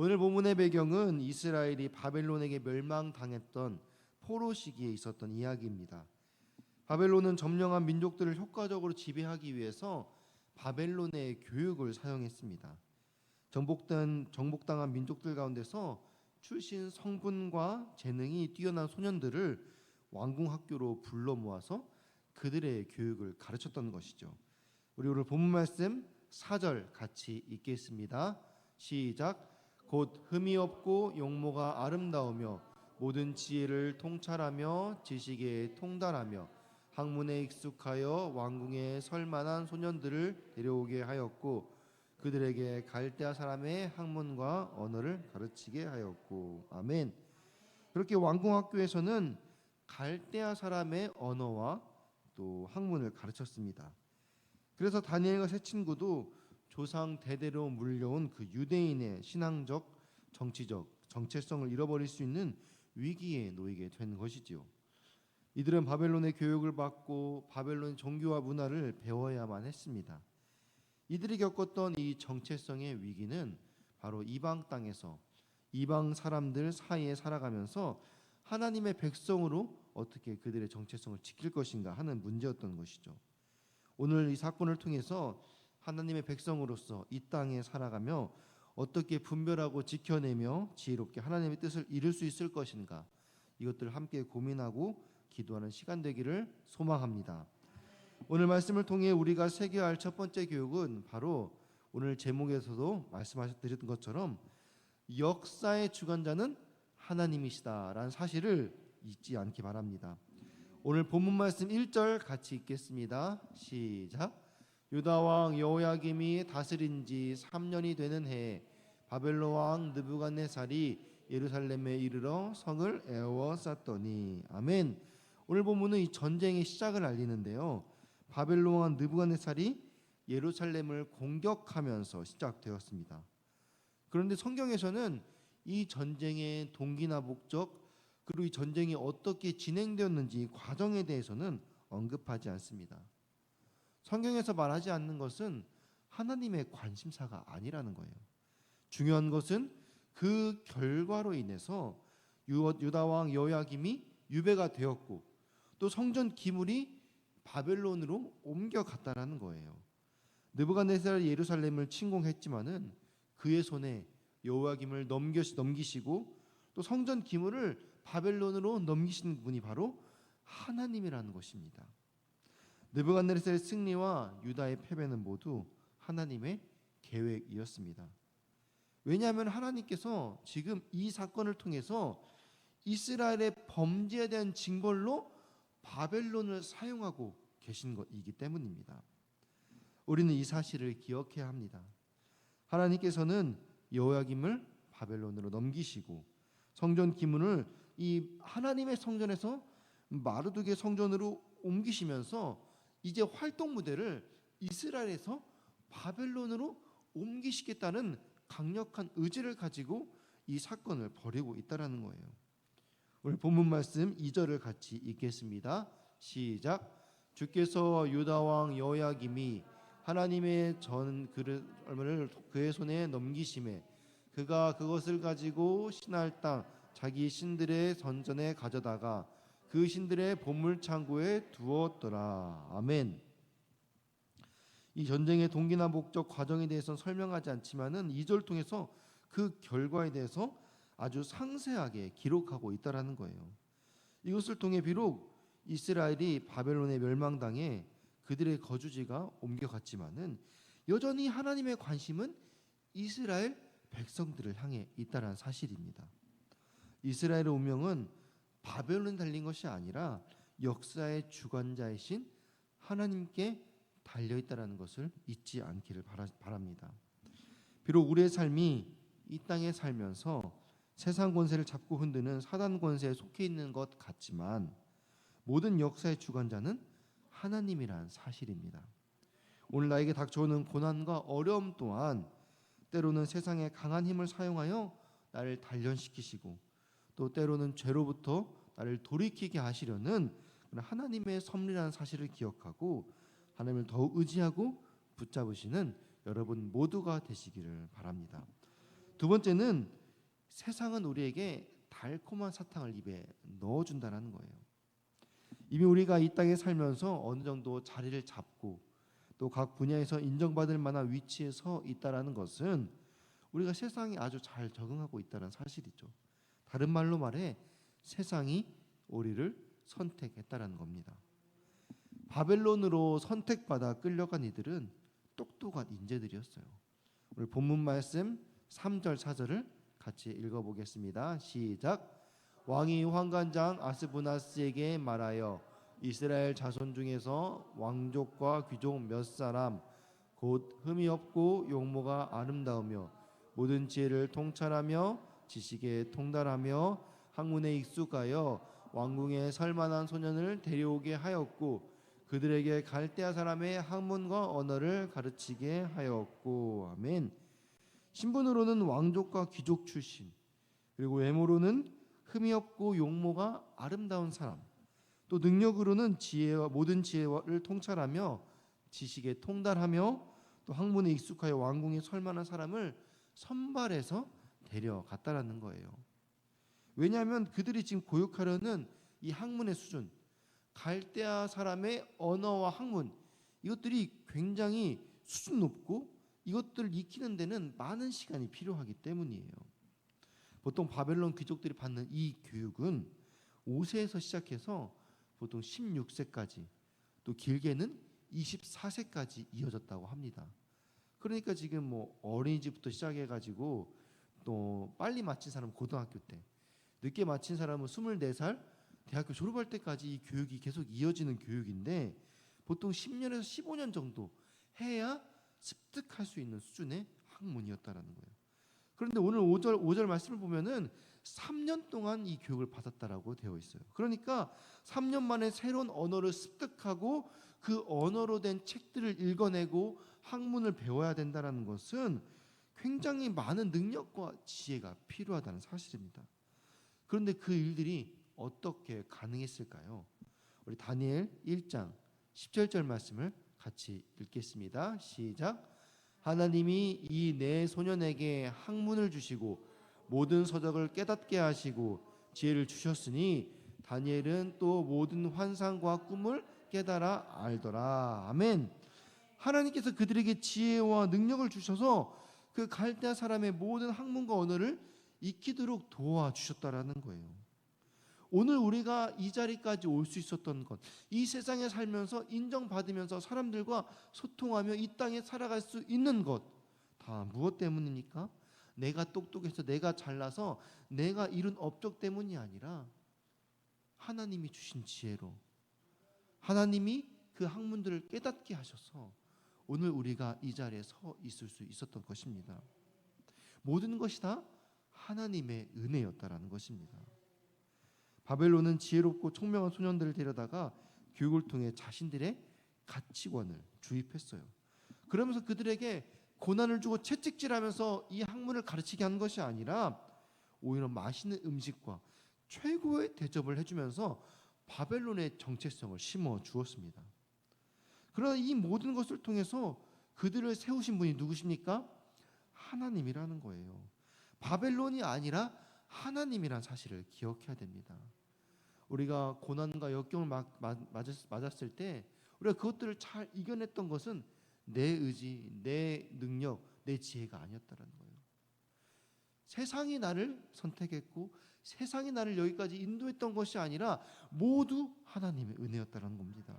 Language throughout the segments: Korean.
오늘 본문의 배경은 이스라엘이 바벨론에게 멸망당했던 포로 시기에 있었던 이야기입니다. 바벨론은 점령한 민족들을 효과적으로 지배하기 위해서 바벨론의 교육을 사용했습니다. 정복된 정복당한 민족들 가운데서 출신 성분과 재능이 뛰어난 소년들을 왕궁 학교로 불러 모아서 그들의 교육을 가르쳤던 것이죠. 우리 오늘 본문 말씀 4절 같이 읽겠습니다. 시작. 곧 흠이 없고 용모가 아름다우며 모든 지혜를 통찰하며 지식에 통달하며 학문에 익숙하여 왕궁에 설 만한 소년들을 데려오게 하였고 그들에게 갈대아 사람의 학문과 언어를 가르치게 하였고 아멘. 그렇게 왕궁 학교에서는 갈대아 사람의 언어와 또 학문을 가르쳤습니다. 그래서 다니엘과 세 친구도 조상 대대로 물려온 그 유대인의 신앙적, 정치적 정체성을 잃어버릴 수 있는 위기에 놓이게 된 것이지요. 이들은 바벨론의 교육을 받고 바벨론 종교와 문화를 배워야만 했습니다. 이들이 겪었던 이 정체성의 위기는 바로 이방 땅에서 이방 사람들 사이에 살아가면서 하나님의 백성으로 어떻게 그들의 정체성을 지킬 것인가 하는 문제였던 것이죠. 오늘 이 사건을 통해서 하나님의 백성으로서 이 땅에 살아가며 어떻게 분별하고 지켜내며 지혜롭게 하나님의 뜻을 이룰 수 있을 것인가 이것들을 함께 고민하고 기도하는 시간 되기를 소망합니다. 오늘 말씀을 통해 우리가 새겨야 할첫 번째 교육은 바로 오늘 제목에서도 말씀하셨던 것처럼 역사의 주관자는 하나님이시다라는 사실을 잊지 않기 바랍니다. 오늘 본문 말씀 1절 같이 읽겠습니다. 시작. 유다 왕 여호야김이 다스린 지 3년이 되는 해에 바벨론 왕 느부갓네살이 예루살렘에 이르러 성을 에워쌌더니 아멘. 오늘 본문은 이 전쟁의 시작을 알리는데요. 바벨론 왕 느부갓네살이 예루살렘을 공격하면서 시작되었습니다. 그런데 성경에서는 이 전쟁의 동기나 목적 그리고 이 전쟁이 어떻게 진행되었는지 과정에 대해서는 언급하지 않습니다. 성경에서 말하지 않는 것은 하나님의 관심사가 아니라는 거예요. 중요한 것은 그 결과로 인해서 유다 왕 여호야김이 유배가 되었고 또 성전 기물이 바벨론으로 옮겨갔다라는 거예요. 느부갓네살이 예루살렘을 침공했지만은 그의 손에 여호야김을 넘기시고 또 성전 기물을 바벨론으로 넘기신 분이 바로 하나님이라는 것입니다. 느부갓네살의 승리와 유다의 패배는 모두 하나님의 계획이었습니다. 왜냐하면 하나님께서 지금 이 사건을 통해서 이스라엘의 범죄에 대한 징벌로 바벨론을 사용하고 계신 것이기 때문입니다. 우리는 이 사실을 기억해야 합니다. 하나님께서는 여호야김을 바벨론으로 넘기시고 성전 기문을 이 하나님의 성전에서 마르두게 성전으로 옮기시면서 이제 활동 무대를 이스라엘에서 바벨론으로 옮기시겠다는 강력한 의지를 가지고 이 사건을 벌이고 있다라는 거예요. 오늘 본문 말씀 2절을 같이 읽겠습니다. 시작. 주께서 유다 왕 여호야김이 하나님의 전 그릇을 그의 손에 넘기심에 그가 그것을 가지고 신할 땅 자기 신들의 선전에 가져다가 그 신들의 보물 창고에 두었더라. 아멘. 이 전쟁의 동기나 목적 과정에 대해서는 설명하지 않지만은 2절 통해서 그 결과에 대해서 아주 상세하게 기록하고 있다라는 거예요. 이것을 통해 비록 이스라엘이 바벨론의 멸망당해 그들의 거주지가 옮겨갔지만은 여전히 하나님의 관심은 이스라엘 백성들을 향해 있다라는 사실입니다. 이스라엘의 운명은 바벨론에 달린 것이 아니라 역사의 주관자이신 하나님께 달려 있다라는 것을 잊지 않기를 바랍니다. 비록 우리의 삶이 이 땅에 살면서 세상 권세를 잡고 흔드는 사단 권세에 속해 있는 것 같지만 모든 역사의 주관자는 하나님이란 사실입니다. 오늘 나에게 닥쳐오는 고난과 어려움 또한 때로는 세상의 강한 힘을 사용하여 나를 단련시키시고 또 때로는 죄로부터 나를 돌이키게 하시려는 하나님의 섭리라는 사실을 기억하고 하나님을 더욱 의지하고 붙잡으시는 여러분 모두가 되시기를 바랍니다. 두 번째는 세상은 우리에게 달콤한 사탕을 입에 넣어준다는 거예요. 이미 우리가 이 땅에 살면서 어느 정도 자리를 잡고 또 각 분야에서 인정받을 만한 위치에 서 있다라는 것은 우리가 세상에 아주 잘 적응하고 있다는 사실이죠. 다른 말로 말해 세상이 우리를 선택했다라는 겁니다. 바벨론으로 선택받아 끌려간 이들은 똑똑한 인재들이었어요. 오늘 본문 말씀 3절 4절을 같이 읽어보겠습니다. 시작. 왕이 환관장 아스부나스에게 말하여 이스라엘 자손 중에서 왕족과 귀족 몇 사람 곧 흠이 없고 용모가 아름다우며 모든 지혜를 통찰하며 지식에 통달하며 학문에 익숙하여 왕궁에 설만한 소년을 데려오게 하였고 그들에게 갈대아 사람의 학문과 언어를 가르치게 하였고 아멘. 신분으로는 왕족과 귀족 출신 그리고 외모로는 흠이 없고 용모가 아름다운 사람 또 능력으로는 지혜와 모든 지혜를 통찰하며 지식에 통달하며 또 학문에 익숙하여 왕궁에 설만한 사람을 선발해서 데려갔다라는 거예요. 왜냐하면 그들이 지금 고육하려는 이 학문의 수준, 갈대아 사람의 언어와 학문 이것들이 굉장히 수준 높고 이것들을 익히는 데는 많은 시간이 필요하기 때문이에요. 보통 바벨론 귀족들이 받는 이 교육은 5세에서 시작해서 보통 16세까지 또 길게는 24세까지 이어졌다고 합니다. 그러니까 지금 뭐 어린이집부터 시작해 가지고 또 빨리 마친 사람은 고등학교 때, 늦게 마친 사람은 24살 대학교 졸업할 때까지 이 교육이 계속 이어지는 교육인데 보통 10년에서 15년 정도 해야 습득할 수 있는 수준의 학문이었다라는 거예요. 그런데 오늘 5절 5절 말씀을 보면은 3년 동안 이 교육을 받았다라고 되어 있어요. 그러니까 3년 만에 새로운 언어를 습득하고 그 언어로 된 책들을 읽어내고 학문을 배워야 된다라는 것은 굉장히 많은 능력과 지혜가 필요하다는 사실입니다. 그런데 그 일들이 어떻게 가능했을까요? 우리 다니엘 1장 17절 말씀을 같이 읽겠습니다. 시작. 하나님이 이네 소년에게 학문을 주시고 모든 서적을 깨닫게 하시고 지혜를 주셨으니 다니엘은 또 모든 환상과 꿈을 깨달아 알더라. 아멘. 하나님께서 그들에게 지혜와 능력을 주셔서 그 갈대아 사람의 모든 학문과 언어를 익히도록 도와주셨다라는 거예요. 오늘 우리가 이 자리까지 올 수 있었던 것, 이 세상에 살면서 인정받으면서 사람들과 소통하며 이 땅에 살아갈 수 있는 것, 다 무엇 때문입니까? 내가 똑똑해서 내가 잘나서 내가 이룬 업적 때문이 아니라 하나님이 주신 지혜로 하나님이 그 학문들을 깨닫게 하셔서 오늘 우리가 이 자리에 서 있을 수 있었던 것입니다. 모든 것이 다 하나님의 은혜였다라는 것입니다. 바벨론은 지혜롭고 총명한 소년들을 데려다가 교육을 통해 자신들의 가치관을 주입했어요. 그러면서 그들에게 고난을 주고 채찍질하면서 이 학문을 가르치게 한 것이 아니라 오히려 맛있는 음식과 최고의 대접을 해주면서 바벨론의 정체성을 심어 주었습니다. 그러나 이 모든 것을 통해서 그들을 세우신 분이 누구십니까? 하나님이라는 거예요. 바벨론이 아니라 하나님이란 사실을 기억해야 됩니다. 우리가 고난과 역경을 막, 맞았을 때 우리가 그것들을 잘 이겨냈던 것은 내 의지, 내 능력, 내 지혜가 아니었다라는 거예요. 세상이 나를 선택했고 세상이 나를 여기까지 인도했던 것이 아니라 모두 하나님의 은혜였다는 겁니다.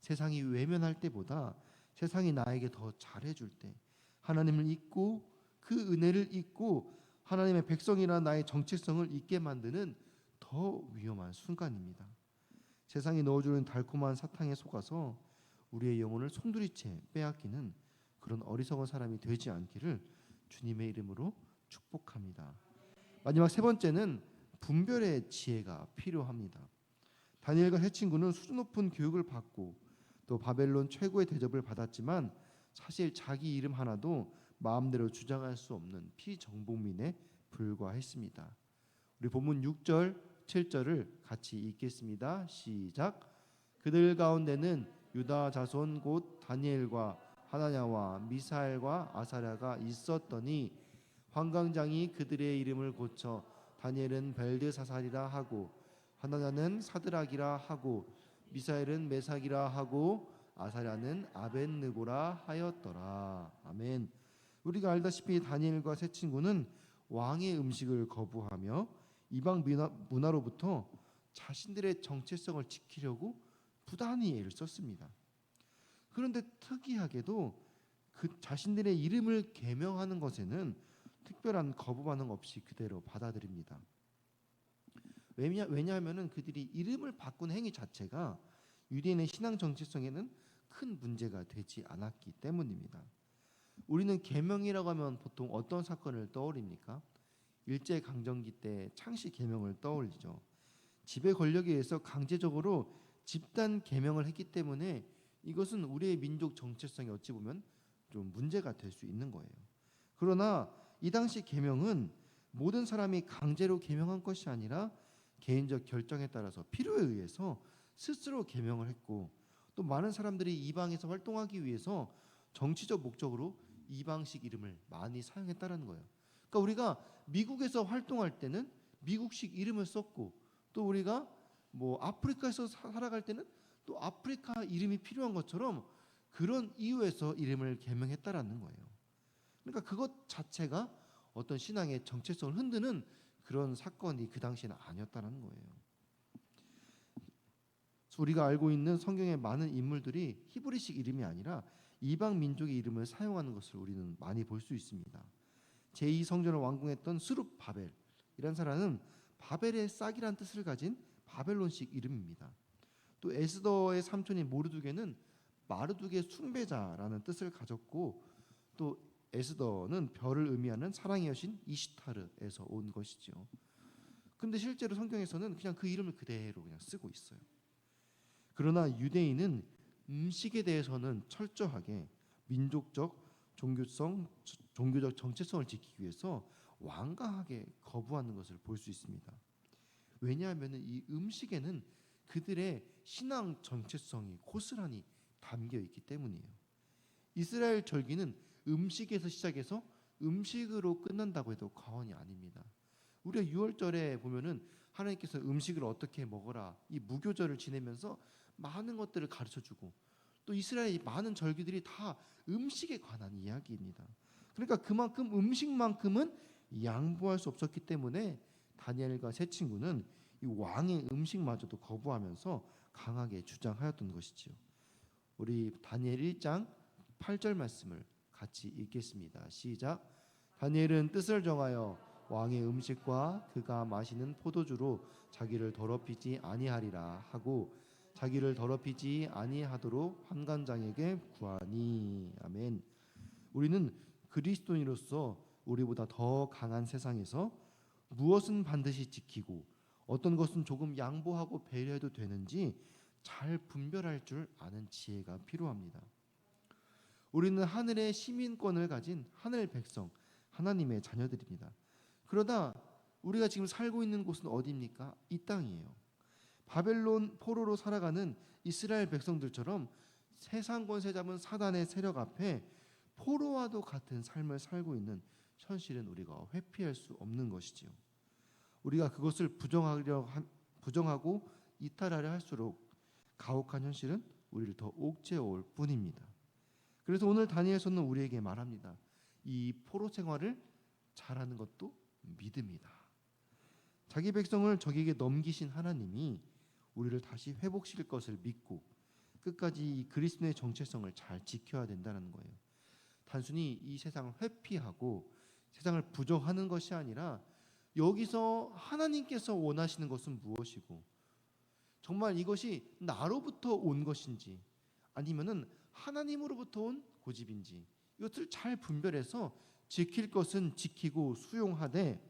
세상이 외면할 때보다 세상이 나에게 더 잘해줄 때 하나님을 잊고 그 은혜를 잊고 하나님의 백성이나 나의 정체성을 잊게 만드는 더 위험한 순간입니다. 세상이 넣어주는 달콤한 사탕에 속아서 우리의 영혼을 송두리째 빼앗기는 그런 어리석은 사람이 되지 않기를 주님의 이름으로 축복합니다. 마지막 세 번째는 분별의 지혜가 필요합니다. 다니엘과 세 친구는 수준 높은 교육을 받고 또 바벨론 최고의 대접을 받았지만 사실 자기 이름 하나도 마음대로 주장할 수 없는 피정복민에 불과했습니다. 우리 본문 6절 7절을 같이 읽겠습니다. 시작. 그들 가운데는 유다 자손 곧 다니엘과 하나냐와 미사엘과 아사랴가 있었더니 환광장이 그들의 이름을 고쳐 다니엘은 벨드사살이라 하고 하나냐는 사드락이라 하고 미사엘은 메삭이라 하고 아사랴는 아벤느고라 하였더라. 아멘. 우리가 알다시피 다니엘과 세 친구는 왕의 음식을 거부하며 이방 문화, 문화 로부터 자신들의 정체성을 지키려고 부단히 애를 썼습니다. 그런데 특이하게도 그 자신들의 이름을 개명하는 것에는 특별한 거부 반응 없이 그대로 받아들입니다. 왜냐 왜냐하면은 그들이 이름을 바꾼 행위 자체가 유대인의 신앙 정체성에는 큰 문제가 되지 않았기 때문입니다. 우리는 계명이라고 하면 보통 어떤 사건을 떠올립니까? 일제 강점기 때 창씨 계명을 떠올리죠. 지배 권력에 의해서 강제적으로 집단 계명을 했기 때문에 이것은 우리의 민족 정체성이 어찌 보면 좀 문제가 될 수 있는 거예요. 그러나 이 당시 계명은 모든 사람이 강제로 계명한 것이 아니라 개인적 결정에 따라서 필요에 의해서 스스로 계명을 했고 또 많은 사람들이 이방에서 활동하기 위해서 정치적 목적으로 이방식 이름을 많이 사용했다라는 거예요. 그러니까 우리가 미국에서 활동할 때는 미국식 이름을 썼고 또 우리가 뭐 아프리카에서 사- 살아갈 때는 또 아프리카 이름이 필요한 것처럼 그런 이유에서 이름을 개명했다라는 거예요. 그러니까 그것 자체가 어떤 신앙의 정체성을 흔드는 그런 사건이 그 당시에는 아니었다는 거예요. 우리가 알고 있는 성경의 많은 인물들이 히브리식 이름이 아니라 이방 민족의 이름을 사용하는 것을 우리는 많이 볼 수 있습니다. 제2 성전을 완공했던 수룹 바벨 이란 사람은 바벨의 싹이란 뜻을 가진 바벨론식 이름입니다. 또 에스더의 삼촌인 모르두게는 마르두게 숭배자라는 뜻을 가졌고 또 에스더는 별을 의미하는 사랑의 여신 이시타르에서 온 것이죠. 근데 실제로 성경에서는 그냥 그 이름을 그대로 그냥 쓰고 있어요. 그러나 유대인은 음식에 대해서는 철저하게 민족적 종교성 종교적 정체성을 지키기 위해서 완강하게 거부하는 것을 볼 수 있습니다. 왜냐하면 이 음식에는 그들의 신앙 정체성이 고스란히 담겨 있기 때문이에요. 이스라엘 절기는 음식에서 시작해서 음식으로 끝난다고 해도 과언이 아닙니다. 우리가 6월절에 보면은 하나님께서 음식을 어떻게 먹어라 이 무교절을 지내면서 많은 것들을 가르쳐 주고 또 이스라엘의 많은 절기들이 다 음식에 관한 이야기입니다. 그러니까 그만큼 음식만큼은 양보할 수 없었기 때문에 다니엘과 세 친구는 이 왕의 음식마저도 거부하면서 강하게 주장하였던 것이지요. 우리 다니엘 1장 8절 말씀을 같이 읽겠습니다. 시작. 다니엘은 뜻을 정하여 왕의 음식과 그가 마시는 포도주로 자기를 더럽히지 아니하리라 하고 자기를 더럽히지 아니하도록 환관장에게 구하니 아멘. 우리는 그리스도인으로서 우리보다 더 강한 세상에서 무엇은 반드시 지키고 어떤 것은 조금 양보하고 배려해도 되는지 잘 분별할 줄 아는 지혜가 필요합니다. 우리는 하늘의 시민권을 가진 하늘 백성, 하나님의 자녀들입니다. 그러다 우리가 지금 살고 있는 곳은 어디입니까? 이 땅이에요. 바벨론 포로로 살아가는 이스라엘 백성들처럼 세상 권세 잡은 사단의 세력 앞에 포로와도 같은 삶을 살고 있는 현실은 우리가 회피할 수 없는 것이지요. 우리가 그것을 부정하려 한- 부정하고 이탈하려 할수록 가혹한 현실은 우리를 더 옥죄어올 뿐입니다. 그래서 오늘 다니엘서는 우리에게 말합니다. 이 포로 생활을 잘하는 것도 믿음이다. 자기 백성을 적에게 넘기신 하나님이 우리를 다시 회복시킬 것을 믿고 끝까지 이 그리스도의 정체성을 잘 지켜야 된다는 거예요. 단순히 이 세상을 회피하고 세상을 부정하는 것이 아니라 여기서 하나님께서 원하시는 것은 무엇이고 정말 이것이 나로부터 온 것인지 아니면은 하나님으로부터 온 고집인지 이것을 잘 분별해서 지킬 것은 지키고 수용하되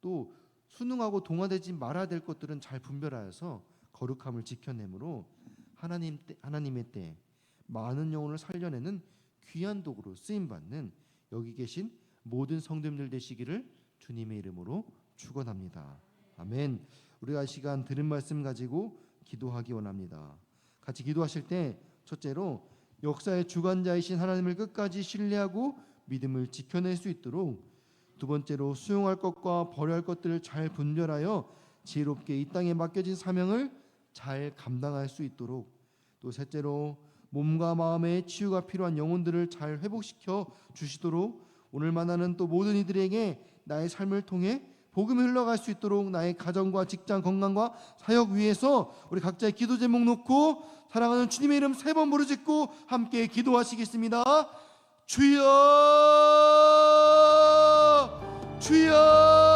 또 순응하고 동화되지 말아야 될 것들은 잘 분별하여서 거룩함을 지켜내므로 하나님 때, 하나님의 때 많은 영혼을 살려내는 귀한 도구로 쓰임 받는 여기 계신 모든 성도님들 되시기를 주님의 이름으로 축원합니다. 아멘. 우리가 이 시간 들은 말씀 가지고 기도하기 원합니다. 같이 기도하실 때 첫째로 역사의 주관자이신 하나님을 끝까지 신뢰하고 믿음을 지켜낼 수 있도록 두 번째로 수용할 것과 버려야 할 것들을 잘 분별하여 지혜롭게 이 땅에 맡겨진 사명을 잘 감당할 수 있도록 또 셋째로 몸과 마음의 치유가 필요한 영혼들을 잘 회복시켜 주시도록 오늘 만나는 또 모든 이들에게 나의 삶을 통해 복음이 흘러갈 수 있도록 나의 가정과 직장 건강과 사역 위에서 우리 각자의 기도 제목 놓고 사랑하는 주님의 이름 세 번 부르짖고 함께 기도하시겠습니다. 주여 주여